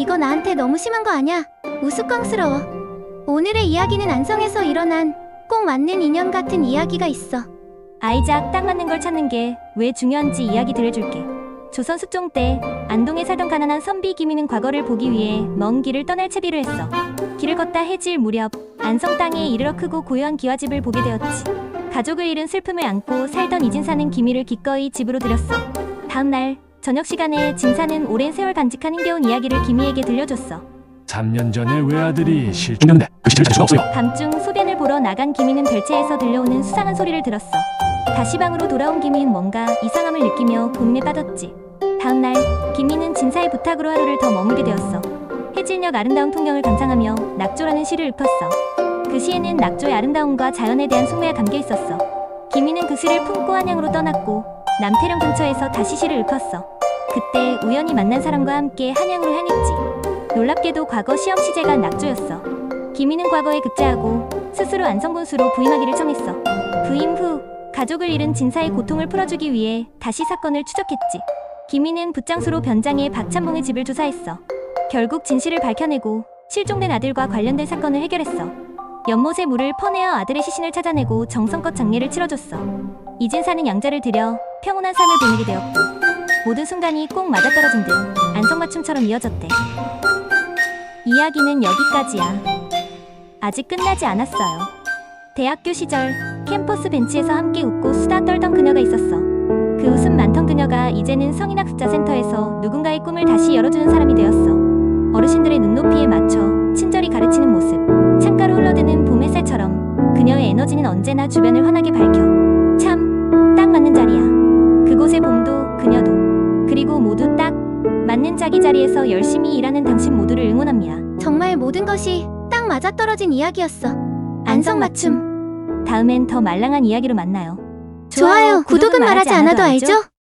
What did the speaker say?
이거 나한테 너무 심한 거 아냐? 우스꽝스러워. 오늘의 이야기는 안성에서 일어난 꼭 맞는 인연 같은 이야기가 있어. 아이작 딱 맞는 걸 찾는 게 왜 중요한지 이야기 들려줄게. 조선 숙종 때 안동에 살던 가난한 선비 김이는 과거를 보기 위해 먼 길을 떠날 채비를 했어. 길을 걷다 해질 무렵 안성 땅에 이르러 크고 고요한 기와집을 보게 되었지. 가족을 잃은 슬픔을 안고 살던 이진사는 김이를 기꺼이 집으로 들였어. 다음 날 저녁 시간에 진사는 오랜 세월 간직한 힘겨운 이야기를 김이에게 들려줬어. 3년 전에 외아들이 실종했는데 그 시를 찾을 수가 없어요. 밤중 소변을 보러 나간 김이는 별채에서 들려오는 수상한 소리를 들었어. 다시 방으로 돌아온 김이는 뭔가 이상함을 느끼며 고민에 빠졌지. 다음 날 김이는 진사의 부탁으로 하루를 더 머물게 되었어. 해질녘 아름다운 풍경을 감상하며 낙조라는 시를 읊었어. 그 시에는 낙조의 아름다움과 자연에 대한 속내가 담겨 있었어. 김이는 그 시를 품고 한양으로 떠났고 남태령 근처에서 다시 시를 읊었어. 그때 우연히 만난 사람과 함께 한양으로 향했지. 놀랍게도 과거 시험 시제가 낙조였어. 김이는 과거에 급제하고 스스로 안성군수로 부임하기를 청했어. 부임 후 가족을 잃은 진사의 고통을 풀어주기 위해 다시 사건을 추적했지. 김이는 붓장수로 변장해 박찬봉의 집을 조사했어. 결국 진실을 밝혀내고 실종된 아들과 관련된 사건을 해결했어. 연못에 물을 퍼내어 아들의 시신을 찾아내고 정성껏 장례를 치러줬어. 이진사는 양자를 들여 평온한 삶을 보내게 되었고 모든 순간이 꼭 맞아떨어진 듯 안성맞춤처럼 이어졌대. 이야기는 여기까지야. 아직 끝나지 않았어요. 대학교 시절 캠퍼스 벤치에서 함께 웃고 수다 떨던 그녀가 있었어. 그 웃음 많던 그녀가 이제는 성인학습자 센터에서 누군가의 꿈을 다시 열어주는 사람이 되었어. 어르신들의 눈높이에 맞춰 친절히 가르치는 모습, 창가로 흘러드는 봄 햇살처럼 그녀의 에너지는 언제나 주변을 환하게 밝혀. 참, 맞는 자기 자리에서 열심히 일하는 당신 모두를 응원합니다. 정말 모든 것이 딱 맞아떨어진 이야기였어. 안성맞춤. 다음엔 더 말랑한 이야기로 만나요. 좋아요. 구독은 말하지 않아도 알죠?